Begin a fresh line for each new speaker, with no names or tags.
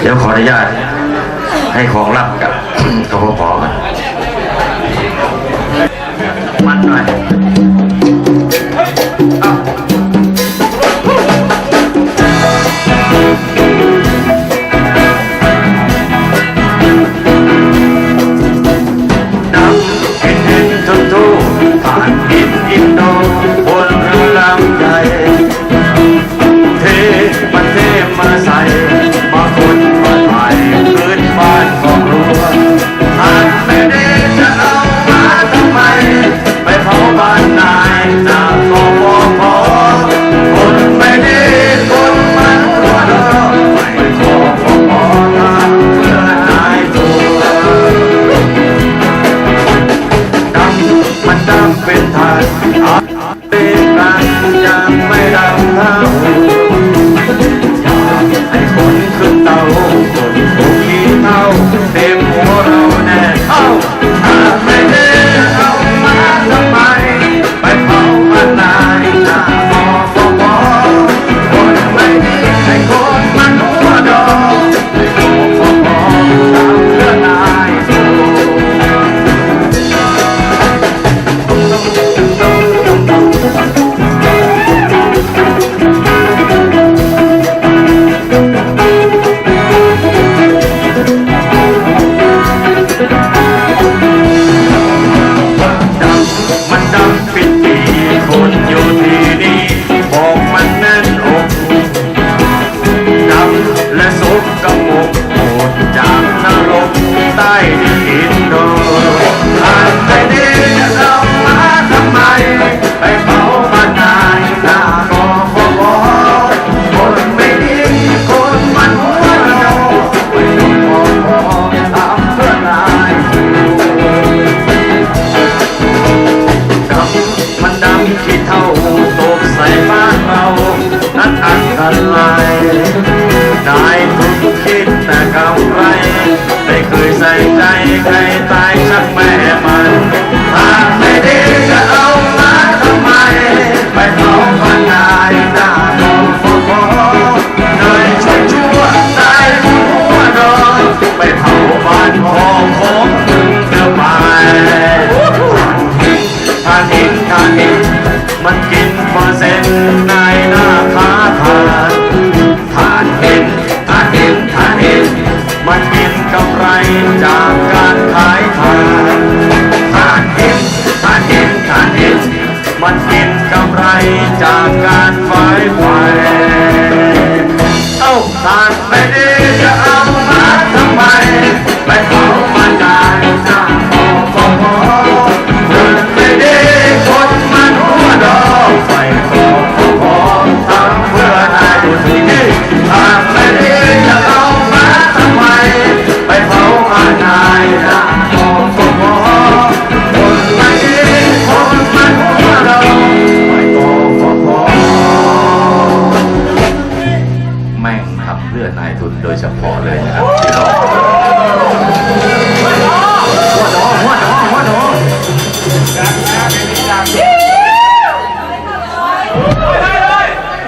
เดี๋ยวขออนุญาตให้ของรับกับกบพอมันหน่อย Yeah. Thank you. ทันไรได้ทุกคิดแต่กำไรไม่เคยใส่ใจใครตายชักแม่มันหากไม่ดีจะเอามาทำไม ไม่ต้องพันนายหน้าโมโหเนยชั่วชั่วตายหัวนอนไปเผาบ้านพ่อของมึงเธอไปทานเองทานเองมันกินพอเซ็นนาย จากการขายทานทานเอ็นทานเอ็นทานเอ็นมันกินกำไรจากการขายไฟ แม่งขับเลือดนายทุนโดยเฉพาะเลยนะครับ